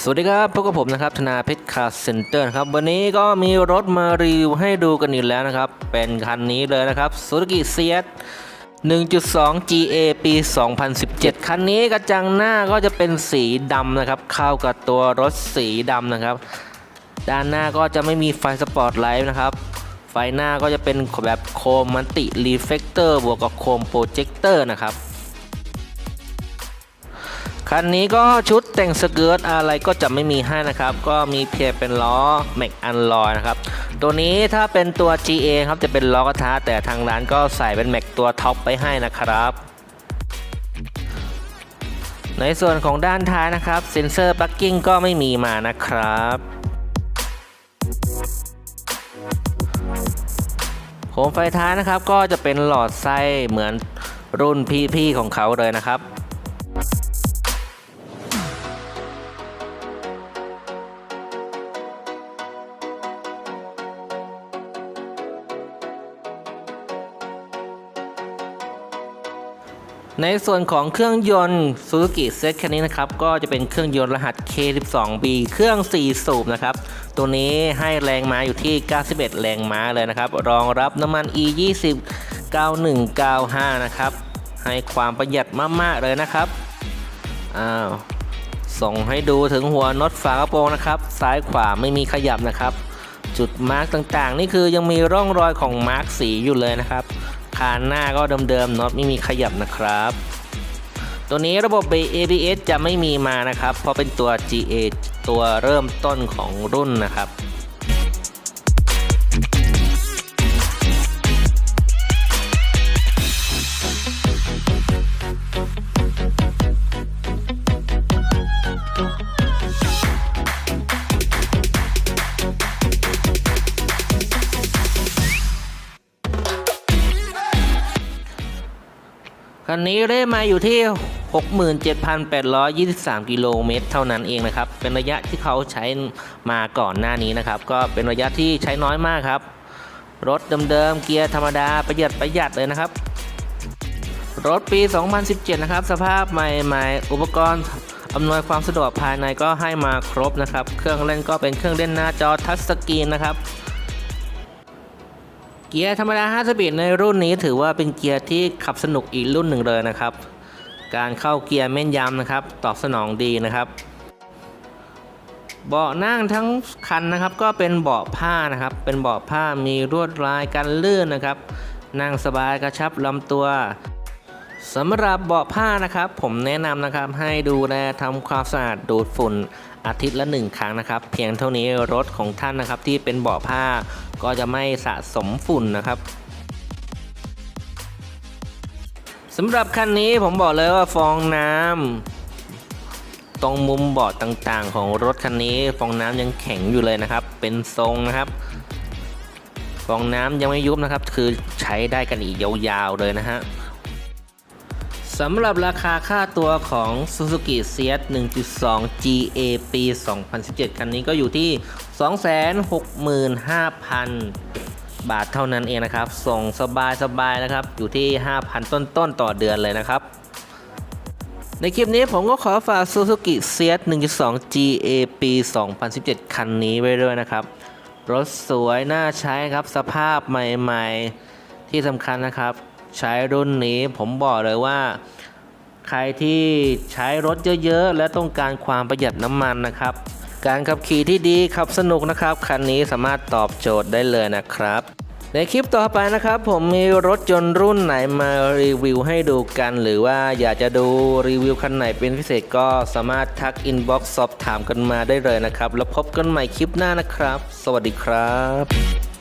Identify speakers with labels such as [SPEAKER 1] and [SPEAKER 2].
[SPEAKER 1] สวัสดีครับพบกับผมนะครับธนาเพชรคาร์เซ็นเตอร์ครับวันนี้ก็มีรถมารีวิวให้ดูกันอีกแล้วนะครับ เป็นคันนี้เลยนะครับ Suzuki Ciaz 1.2 GA ปี 2017 คันนี้กระจังหน้าก็จะเป็นสีดำนะครับ เข้ากับตัวรถสีดำนะครับ ด้านหน้าก็จะไม่มีไฟสปอร์ตไลท์นะครับ ไฟหน้าก็จะเป็นแบบโคมมันติรีเฟกเตอร์บวกกับโคมโปรเจคเตอร์นะครับ คันนี้ก็ชุดแต่งสเกิร์ตอะไรก็จะไม่มีให้นะครับ ก็มีเพียงเป็นล้อแม็กอันลอยนะครับ ตัวนี้ถ้าเป็นตัว GA ครับจะเป็นล้อกระทะแต่ทางร้านก็ใส่เป็นแม็กตัวท็อปไปให้นะครับ ในส่วนของด้านท้ายนะครับเซ็นเซอร์ปักกิ้งก็ไม่มีมานะครับโคมไฟท้ายนะครับก็จะเป็นหลอดไส้เหมือนรุ่นพี่ๆของเขาเลยนะครับ ในส่วนของเครื่องยนต์ Suzuki z คันนี้นะครับ ก็จะเป็นเครื่องยนต์รหัส K12B เครื่อง 4 สูบนะครับ ตัวนี้ให้แรงม้าอยู่ที่ 91 แรงม้าเลยนะครับ รองรับน้ำมัน E20 9195 นะครับ ให้ความประหยัดมาก ๆ เลยนะครับ อ้าว ส่งให้ดูถึงหัวน็อตฝากระโปรงนะครับ ซ้ายขวาไม่มีขยับนะครับ จุดมาร์กต่างๆ นี่คือยังมีร่องรอยของมาร์กสีอยู่เลยนะครับ คานหน้าก็เดิมๆน็อตไม่มีขยับนะครับ ตัวนี้ระบบเบรก ABS จะไม่มีมานะครับ เพราะเป็นตัว GA ตัวเริ่มต้นของรุ่นนะครับ คันนี้ได้มาอยู่ที่ 67,823 กิโลเมตรเท่านั้นเองนะครับ เป็นระยะที่เขาใช้มาก่อนหน้านี้นะครับ ก็เป็นระยะที่ใช้น้อยมากครับ รถเดิมๆเกียร์ธรรมดาประหยัดประหยัดเลยนะครับ รถปี 2017 นะครับ สภาพใหม่ๆ อุปกรณ์อำนวยความสะดวกภายในก็ให้มาครบนะครับ เครื่องเล่นก็เป็นเครื่องเล่นหน้าจอทัชสกรีนนะครับ เกียร์ธรรมดา 5 สปีดในรุ่นนี้ถือว่าเป็นเกียร์ที่ขับสนุกอีกรุ่นหนึ่งเลยนะครับ การเข้าเกียร์แม่นยำนะครับ ตอบสนองดีนะครับ เบาะนั่งทั้งคันนะครับ ก็เป็นเบาะผ้านะครับ เป็นเบาะผ้ามีลวดลายกันลื่นนะครับ นั่งสบายกระชับลำตัว สำหรับเบาะผ้านะครับ ผมแนะนำนะครับให้ดูแลทำความสะอาดดูดฝุ่นอาทิตย์ละหนึ่งครั้งนะครับ เพียงเท่านี้รถของท่านนะครับที่เป็นเบาะผ้าก็จะไม่สะสมฝุ่นนะครับสำหรับคันนี้ผมบอกเลยว่าฟองน้ำตรงมุมเบาะต่างๆ ของรถคันนี้ ฟองน้ำยังแข็งอยู่เลยนะครับ เป็นทรงนะครับ ฟองน้ำยังไม่ยุบนะครับ คือใช้ได้กันอีกยาวๆเลยนะฮะ สำหรับราคาค่าตัวของ Suzuki Ciaz 1.2 GA ปี 2017 คันนี้ก็อยู่ที่ 265,000 บาทเท่านั้นเองนะครับ ส่งสบายๆนะครับ อยู่ที่ 5,000 ต้นๆต่อเดือนเลยนะครับ ในคลิปนี้ผมก็ขอฝาก Suzuki Ciaz 1.2 GA ปี 2017 คันนี้ไว้ด้วยนะครับ รถสวยน่าใช้ครับ สภาพใหม่ ๆ ที่สำคัญนะครับ ใช้รุ่นนี้ผมบอกเลยว่า ใครที่ใช้รถเยอะๆ และต้องการความประหยัดน้ำมันนะครับ การขับขี่ที่ดีขับสนุกนะครับ คันนี้สามารถตอบโจทย์ได้เลยนะครับ ในคลิปต่อไปนะครับ ผมมีรถยนต์รุ่นไหนมารีวิวให้ดูกัน หรือว่าอยากจะดูรีวิวคันไหนเป็นพิเศษก็สามารถทักอินบ็อกซ์สอบถามกันมาได้เลยนะครับ แล้วพบกันใหม่คลิปหน้านะครับ สวัสดีครับ